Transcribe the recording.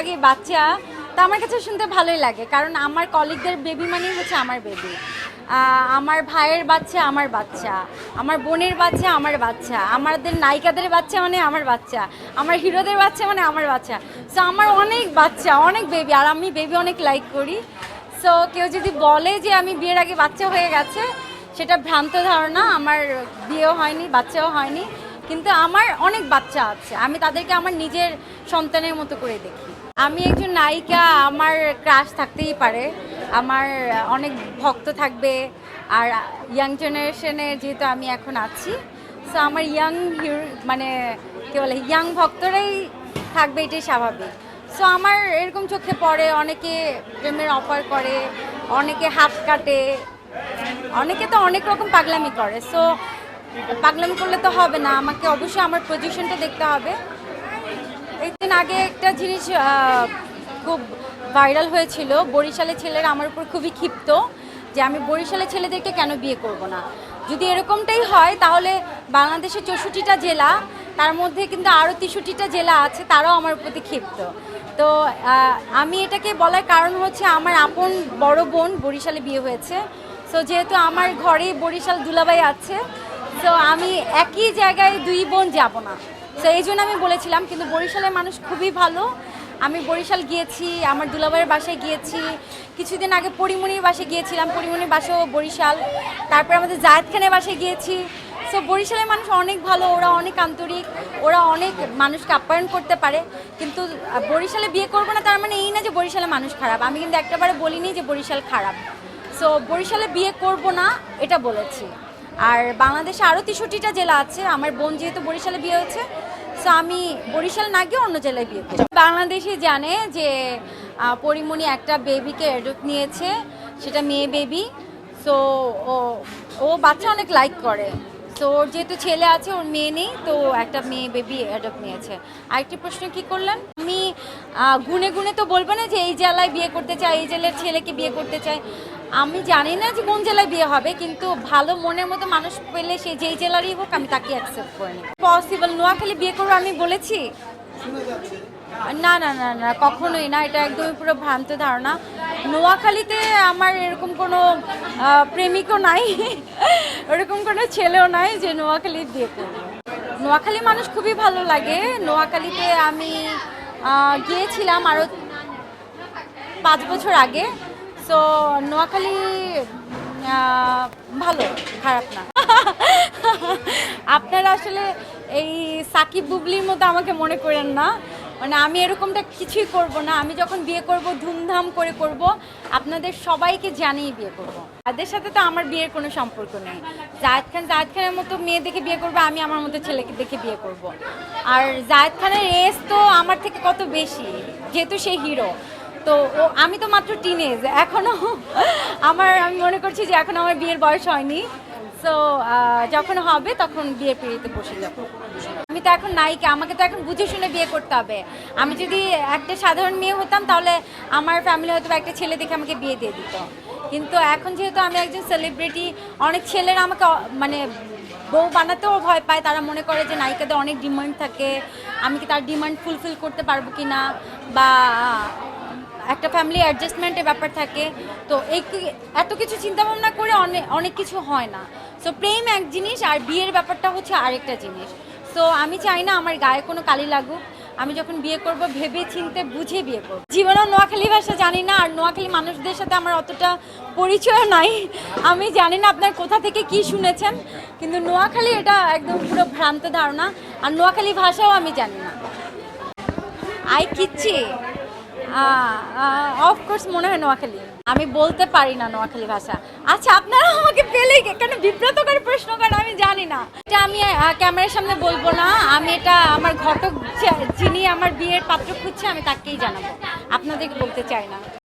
আগে বাচ্চা, তা আমার কাছে শুনতে ভালোই লাগে, কারণ আমার কলিগদের বেবি মানেই হচ্ছে আমার বেবি আমার ভাইয়ের বাচ্চা, আমার বাচ্চা। আমার বোনের বাচ্চা, আমার বাচ্চা। আমাদের নায়িকাদের বাচ্চা মানে আমার বাচ্চা। আমার হিরোদের বাচ্চা মানে আমার বাচ্চা। সো আমার অনেক বাচ্চা, অনেক বেবি আর আমি বেবি অনেক লাইক করি। সো কেউ যদি বলে যে আমি বিয়ের আগে বাচ্চা হয়ে গেছে, সেটা ভ্রান্ত ধারণা, আমার বিয়েও হয়নি, বাচ্চাও হয়নি। কিন্তু আমার অনেক বাচ্চা আছে, আমি তাদেরকে আমার নিজের সন্তানের মতো করে দেখি। আমি একজন নায়িকা, আমার ক্রাশ থাকতেই পারে। আমার অনেক ভক্ত থাকবে আর ইয়াং জেনারেশনে যেহেতু আমি এখন আছি সো আমার ইয়াং মানে কী বলে ইয়াং ভক্তরাই থাকবে এটাই স্বাভাবিক। সো আমার এরকম চোখে পড়ে, অনেকে প্রেমের অফার করে, অনেকে হাত কাটে, অনেকে তো অনেক রকম পাগলামি করে। সো পাগলামি করলে তো হবে না, আমাকে অবশ্যই আমার পজিশনটা দেখতে হবে। একদিন আগে একটা জিনিস খুব ভাইরাল হয়েছিল। বরিশালের ছেলেরা আমার উপর খুবই ক্ষিপ্ত যে আমি বরিশালের ছেলেদেরকে কেন বিয়ে করব না। যদি এরকমটাই হয়, তাহলে বাংলাদেশের চৌষট্টিটা জেলা, তার মধ্যে কিন্তু আরও তেষট্টিটা জেলা আছে, তারাও আমার প্রতি ক্ষিপ্ত। তো আমি এটাকে বলার কারণ হচ্ছে আমার আপন বড় বোন বরিশালে বিয়ে হয়েছে। সো যেহেতু আমার ঘরে বরিশাল দুলাবাই আছে তো আমি একই জায়গায় দুই বোন যাব না। তো এই জন্য আমি বলেছিলাম, কিন্তু বরিশালের মানুষ খুবই ভালো। আমি বরিশাল গিয়েছি, আমার দুলাভাইয়ের বাসায় গিয়েছি। কিছুদিন আগে পরিমণির বাসায় গিয়েছিলাম পরিমণির বাসাও বরিশাল। তারপরে আমাদের জায়েদ খানের বাসায় গিয়েছি। সো বরিশালের মানুষ অনেক ভালো, ওরা অনেক আন্তরিক, ওরা অনেক মানুষকে আপ্যায়ন করতে পারে। কিন্তু বরিশালে বিয়ে করব না, তার মানে এই না যে বরিশালে মানুষ খারাপ। আমি কিন্তু একটাবারে বলিনি যে বরিশাল খারাপ। সো বরিশালে বিয়ে করব না, এটা বলেছি। আর বাংলাদেশে আরও তেষট্টিটা জেলা আছে। আমার বোন যেহেতু বরিশালে বিয়ে হয়েছে সো আমি বরিশাল না গিয়ে অন্য জেলায় বিয়ে করি। বাংলাদেশে জানে যে পরিমণি একটা বেবিকে অ্যাডপ্ট নিয়েছে, সেটা মেয়ে বেবি সো ও বাচ্চা অনেক লাইক করে। তো ওর যেহেতু ছেলে আছে, ওর মেয়ে নেই, তো একটা মেয়ে বেবি অ্যাডপ্ট নিয়েছে। আরেকটি প্রশ্ন কি করলেন? আমি গুনে গুনে তো বলব না যে এই জেলায় বিয়ে করতে চাই এই জেলার ছেলেকে বিয়ে করতে চাই আমি জানি না যে কোন জেলায় বিয়ে হবে, কিন্তু ভালো মনের মতো মানুষ পেলে সে যেই জেলারই হোক, আমি তাকে অ্যাকসেপ্ট করে নিই। পসিবল নোয়াখালী বিয়ে করব আমি বলেছি? না না না না, কখনোই না, এটা একদমই পুরো ভ্রান্ত ধারণা। নোয়াখালীতে আমার এরকম কোনো প্রেমিকও নাই এরকম কোনো ছেলেও নাই যে নোয়াখালীর বিয়ে করব। নোয়াখালী মানুষ খুবই ভালো লাগে। নোয়াখালীতে আমি গিয়েছিলাম আরও পাঁচ বছর আগে। সো নোয়াখালী ভালো, খারাপ না। আপনারা আসলে এই সাকিব বুবলির মতো আমাকে মনে করেন না। মানে আমি এরকমটা কিছুই করব না। আমি যখন বিয়ে করব, ধুমধাম করে করব, আপনাদের সবাইকে জানিয়ে বিয়ে করব। তাদের সাথে তো আমার বিয়ের কোনো সম্পর্ক নেই। জায়েদ খান, জায়েদ খানের মতো মেয়ে দেখে বিয়ে করব, আমি আমার মতো ছেলেকে দেখে বিয়ে করব। আর জায়েদ খানের এজ তো আমার থেকে কত বেশি, যেহেতু সে হিরো। তো ও, আমি তো মাত্র টিনেজ এখনও আমার, আমি মনে করছি যে এখন আমার বিয়ের বয়স হয়নি। সো যখন হবে তখন বিয়ে পিড়িতে বসে যাব। আমি তো এখন নায়িকা, আমাকে তো এখন বুঝে শুনে বিয়ে করতে হবে। আমি যদি একটা সাধারণ মেয়ে হতাম তাহলে আমার ফ্যামিলি হয়তো একটা ছেলে দেখে আমাকে বিয়ে দিয়ে দিত। কিন্তু এখন যেহেতু আমি একজন সেলিব্রিটি অনেক ছেলেরা আমাকে মানে বউ বানাতেও ভয় পায়। তারা মনে করে যে নায়িকাদের অনেক ডিমান্ড থাকে। আমি কি তার ডিমান্ড ফুলফিল করতে পারব কি না বা একটা ফ্যামিলি অ্যাডজাস্টমেন্টের ব্যাপার থাকে। তো এই এত কিছু চিন্তা ভাবনা করে অনেক অনেক কিছু হয় না। সো প্রেম এক জিনিস আর বিয়ের ব্যাপারটা হচ্ছে আরেকটা জিনিস। সো আমি চাই না আমার গায়ে কোনো কালি লাগুক। আমি যখন বিয়ে করব, ভেবে চিনতে বুঝে বিয়ে করব। জীবনেও নোয়াখালী ভাষা জানি না আর নোয়াখালী মানুষদের সাথে আমার অতটা পরিচয় নাই। আমি জানি না আপনার কোথা থেকে কি শুনেছেন, কিন্তু নোয়াখালী এটা একদম পুরো ভ্রান্ত ধারণা। আর নোয়াখালী ভাষাও আমি জানি না। আই কিচ্ছি। অফকোর্স মনে হয় নোয়াখালী। আমি বলতে পারি না নোয়াখালী ভাষা। আচ্ছা আপনারা আমাকে পেলে কেন বিব্রতকর প্রশ্ন করেন আমি জানি না। এটা আমি ক্যামেরার সামনে বলব না। আমি এটা আমার ঘটক যিনি আমার বিয়ের পাত্র খুঁজছে, আমি তাকেই জানাব। আপনাদেরকে বলতে চাই না।